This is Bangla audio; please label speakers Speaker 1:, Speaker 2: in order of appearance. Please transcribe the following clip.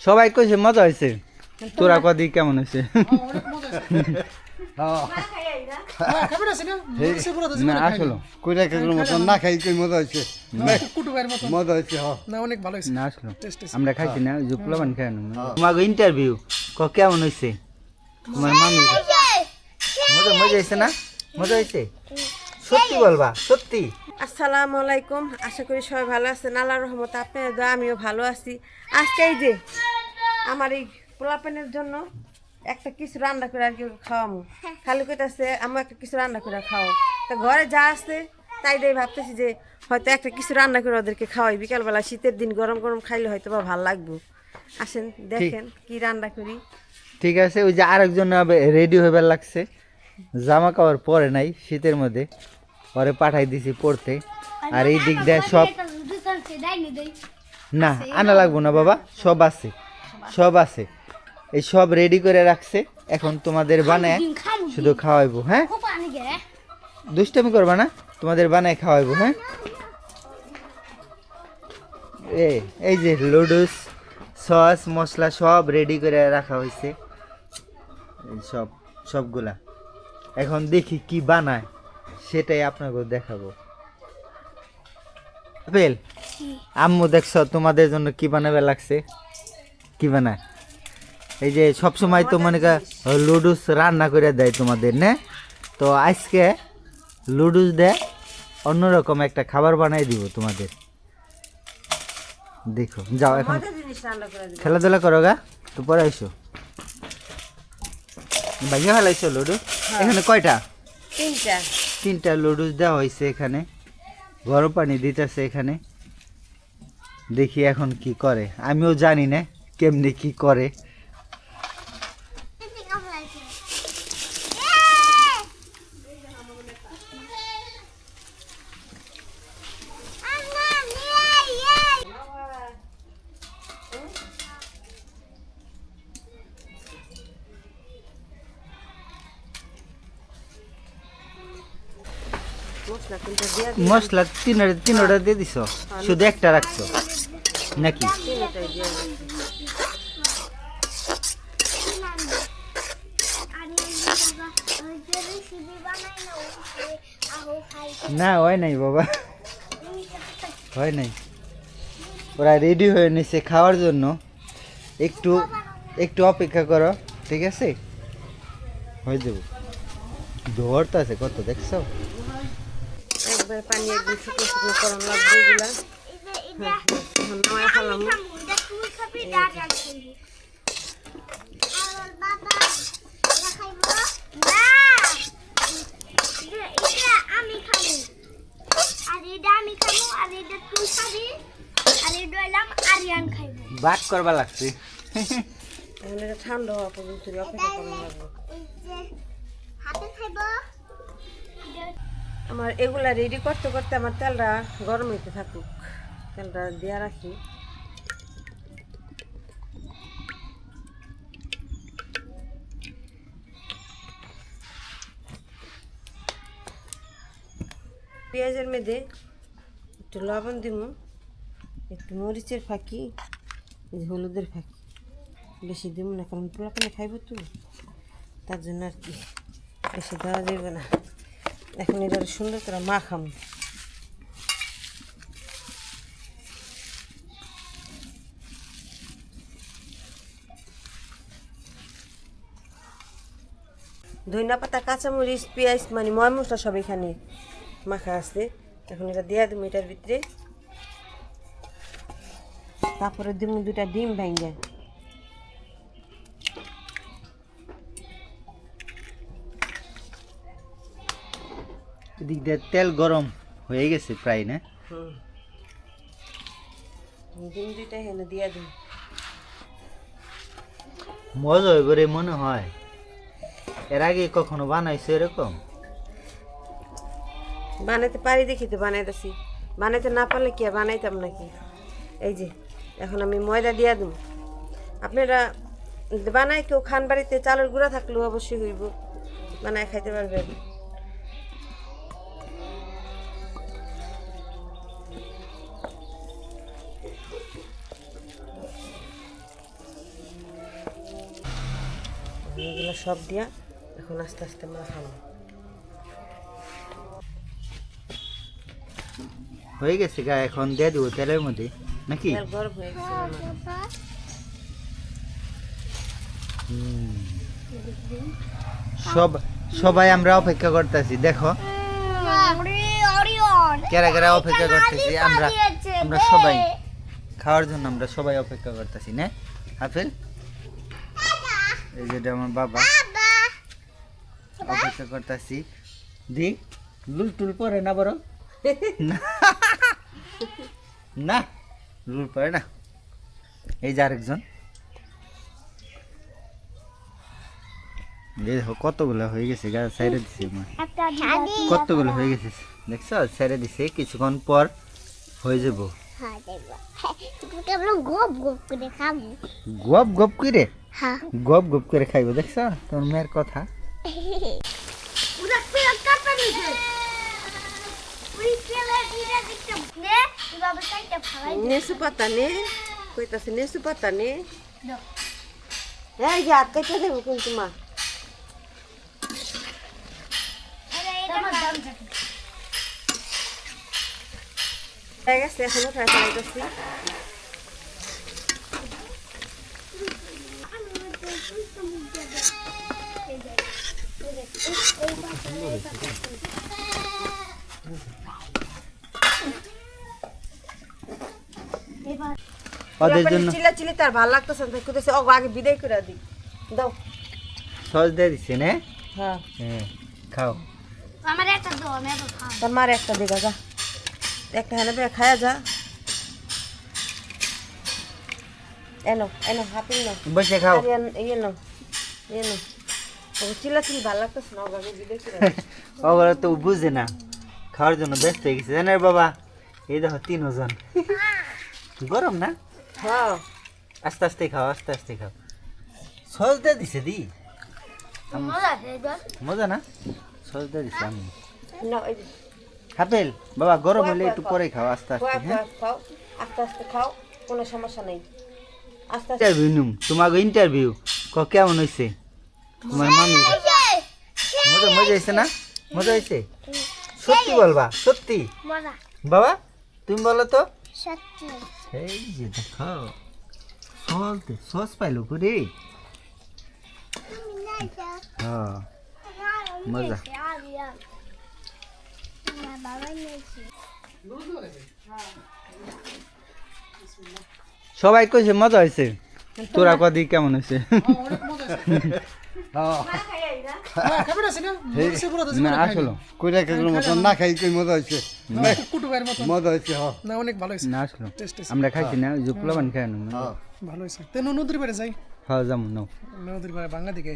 Speaker 1: সবাই কইছে মজা হয়েছে তোরা কদি কেমন হয়েছে
Speaker 2: হ্যাঁ, খাবে না সিনা মুরসি পুরো তো
Speaker 1: না আসলো।
Speaker 3: কইরা কেকুর মতন না খাই কই মজা হয়েছে
Speaker 2: কুটু ভাইয়ের মতো
Speaker 3: মজা হয়েছে
Speaker 2: না অনেক ভালো হয়েছে
Speaker 1: না আসলো।
Speaker 2: টেস্ট টেস্ট
Speaker 1: আমরা খাইছি না ওই যে খাই না তোমাকে ইন্টারভিউ ক কেমন হয়েছে তোমার মামি। মজা মজা হয়েছে না? মজা হয়েছে সত্যি বলবা সত্যি।
Speaker 4: আসসালামু আলাইকুম। আশা করি সবাই ভালো আছেন। আল্লাহর রহমতে আপনার দোয়া, আমিও ভালো আছি। আজকে এই যে আমার এই পোলাপানের জন্য একটা কিছু রান্না করে আর কি খাওয়ামো। খালি কইতাছে আমার একটা কিছু রান্না করে খাওয়াও তা ঘরে যা আছে, তাই দিয়ে ভাবতেছি যে হয়তো একটা কিছু রান্না করে ওদেরকে খাওয়াই। বিকালবেলা শীতের দিন গরম গরম খাইলে হয়তো বা ভালো লাগবে। আসেন, দেখেন কি রান্না করি।
Speaker 1: ঠিক আছে, ওই যে আরেকজন রেডি হইবার লাগছে। জামা কাপড় পরে নাই শীতের মধ্যে। পরে পাঠাই দিছি পড়তে। আর এই দিক দিয়ে সব না আনা লাগবো না বাবা সব আছে সব আছে। এই সব রেডি করে রাখছে এখন তোমাদের বানায় শুধু খাওয়াইবো হ্যাঁ? দুষ্টামি করবা না তোমাদের বানায় খাওয়াইবো হ্যাঁ? এ এই যে লুডুস সস মশলা সব রেডি করে রাখা হয়েছে এই সব সবগুলা। এখন দেখি কি বানায়। সেটাই আপনাকে দেখাবো। আপেল আম্মু দেখছ তোমাদের জন্য কি বানাবে লাগছে? কি বানায়? এই যে সব সময় তো মনে কর লুডুস রান্না করে দেয় তোমাদের না? তো আজকে লুডুস দেয় অন্যরকম একটা খাবার বানাই দিব তোমাদের। দেখো যাও এখন। খেলাধুলা করো গা তো পরে আইসো। ভাইয়া ফেলাইছো লুডু এখানে কয়টা?
Speaker 4: তিনটা।
Speaker 1: তিনটা লুডুস দেওয়া হয়েছে এখানে। গরম পানি দিতেছে এখানে। দেখি এখন কি করে। আমিও জানি না কেমনি কি করে।
Speaker 4: মশলা তিনটা
Speaker 1: তিনটা তিনটা দিয়ে দিছ। শুধু একটা রাখছো? নাকি? না হয় নাই বাবা। হয় নাই। ওরা রেডি হয়ে নিছে খাওয়ার জন্য। একটু একটু অপেক্ষা করো ঠিক আছে? হয়ে যাব। ধরতে আছে কত দেখছ?
Speaker 4: একবার পানি একদম শুকনো শুকনো করন লাগবে এগুলা। হ্যাঁ, নামায় ফেলাম
Speaker 5: আমি খাব আর এটা আমি খাব আর এটা তুই খাবি আর এটা হইলাম আরিয়ান খাইবো
Speaker 1: বাট করবা লাগছে
Speaker 4: ঠান্ডা হওয়া পর্যন্ত অপেক্ষা করন লাগবে।
Speaker 5: হাতে খাইবো।
Speaker 4: আমার এগুলা রেডি করতে করতে আমার তেলটা গরম হইতে থাকুক। তেলটা দেওয়া রাখি। পেঁয়াজের মধ্যে একটু লবণ দিব একটু মরিচের ফাঁকি হলুদের ফাঁকি। বেশি দিব না, কারণ পোলাপানে খাইব তো, তার জন্য আর কি, বেশি দেওয়া যাবে না। এখন এটা সুন্দর করে মাখাম। ধনিয়া পাতা, কাঁচামরিচ, পেঁয়াজ মানে ময় মশলা সব এখানে মাখা আছে। এখন এটা দেওয়া দিব এটার ভিতরে। তারপরে দিব দুটা ডিম ভাঙ্গা
Speaker 1: এদিক দিয়ে তেল গরম হয়ে গেছে প্রায় না?
Speaker 4: ডিম দুইটা দিয়ে দিন।
Speaker 1: মজা হয় বলে মনে হয়। এর আগে কখনো বানাইছো এরকম?
Speaker 4: বানাইতে পারি দেখি তো বানাইতেছি। বানাইতে না পারলে কি বানাইতাম নাকি? এই যে এখন আমি ময়দা দিয়া দেব আপনারা বানাই কেউ খান বাড়িতে চালের গুঁড়া থাকলেও অবশ্যই হইব। বানায় খাইতে পারবেন। এগুলো সব দিয়া এখন আস্তে আস্তে আমরা খাব
Speaker 1: হয়ে গেছে গা এখন দিয়ে দিব তেলের মধ্যে নাকি?
Speaker 4: গরম হয়ে গেছে
Speaker 1: সব সবাই আমরা অপেক্ষা করতেছি দেখো। কেরা কেরা অপেক্ষা করতেছি আমরা আমরা সবাই। খাওয়ার জন্য আমরা সবাই অপেক্ষা করতেছি না হাফেল। এই যেটা আমার বাবা। অপেক্ষা করতেছি। দি লুল টুল পরে না বড় না। না লুল পরে না। এই যে আরেকজন। দেখো কতগুলো হয়ে গেছে গাছ সাইডে দিছে কতগুলো হয়ে গেছে? দেখছ? ছেড়ে দিছে কিছুক্ষণ পর হয়ে যাব।
Speaker 5: আমরা গোপ গোপ করে
Speaker 1: গপ গপ করে?
Speaker 5: হ্যাঁ
Speaker 1: গপ গপ করে খাইবো দেখছ? তোর মেয়ের কথা।
Speaker 4: নেসু পাতা নে কইতাছে নেসু পাতা নে। এই যে হাত কেটে দেবো কিন্তু মা। হয়ে গেছে এখন
Speaker 1: ওদের জন্য
Speaker 4: চিলা চিলি তার ভালো লাগতেছে না তাই কইতেছে ও আগে বিদায় করে দিই। দাও।
Speaker 1: সস দিয়ে দিছে না?
Speaker 4: হ্যাঁ।
Speaker 1: হ্যাঁ খাও।
Speaker 5: আমার একটা দাও আমি একটা খাব।
Speaker 4: তোর মার একটা দিগা যা। একটা হেনে পেয়ে খায়া যা। এনো এনো হাতে নো
Speaker 1: বসে খাও।
Speaker 4: আর এন- ইয়ে নো নো ও চিলা চিলি ভালো লাগতেছে না ও আগে বিদায় করে দিই।
Speaker 1: ওগুলো তো বুঝে না। খাওয়ার জন্য ব্যস্ত হয়ে গেছে। জানের বাবা এই দেখো তিন ওজন গরম না?
Speaker 4: হ্যাঁ।
Speaker 1: আস্তে আস্তে খাও আস্তে আস্তে খাও। সস দিয়ে দিছে দি।
Speaker 5: মজা
Speaker 1: না? সস দিয়ে দিছে আমি। হাপেল বাবা গরম হলে একটু পরে খাও আস্তে আস্তে হ্যাঁ?
Speaker 4: আস্তে আস্তে খাও কোনো সমস্যা নেই। আস্তে আস্তে
Speaker 1: ইন্টারভিউ নিম। তোমাকে ইন্টারভিউ ক কেমন হয়েছে তোমার মামি মজা মজা হয়েছে না? মজা হয়েছে? সত্যি বলবা সত্যি? বাবা তুমি বলো তো?
Speaker 5: সত্যি।
Speaker 1: এই যে দেখো সস দে সস পাইলো করে হ্যাঁ মজা। সবাই কইছে মজা হয়েছে। তোরা কদি কেমন হয়েছে।
Speaker 3: হ্যাঁ
Speaker 2: হ্যাঁ খাবে না সিনা বলছে পুরো তো
Speaker 1: না আসলো।
Speaker 3: কইরা কেগুলোর মতন না খাই কই মজা হয়েছে।
Speaker 2: কুটুবের মতো
Speaker 3: মজা হয়েছে হ্যাঁ
Speaker 2: না অনেক ভালো হয়েছে।
Speaker 1: না আসলো।
Speaker 2: টেস্ট
Speaker 1: আমরা খাইছি না জুকলা বান খাই
Speaker 3: হ্যাঁ
Speaker 2: ভালো হয়েছে। নদীর বাইরে যাই।
Speaker 1: খাওয়া যাব
Speaker 2: নদীর বাইরে বাংলা দিকে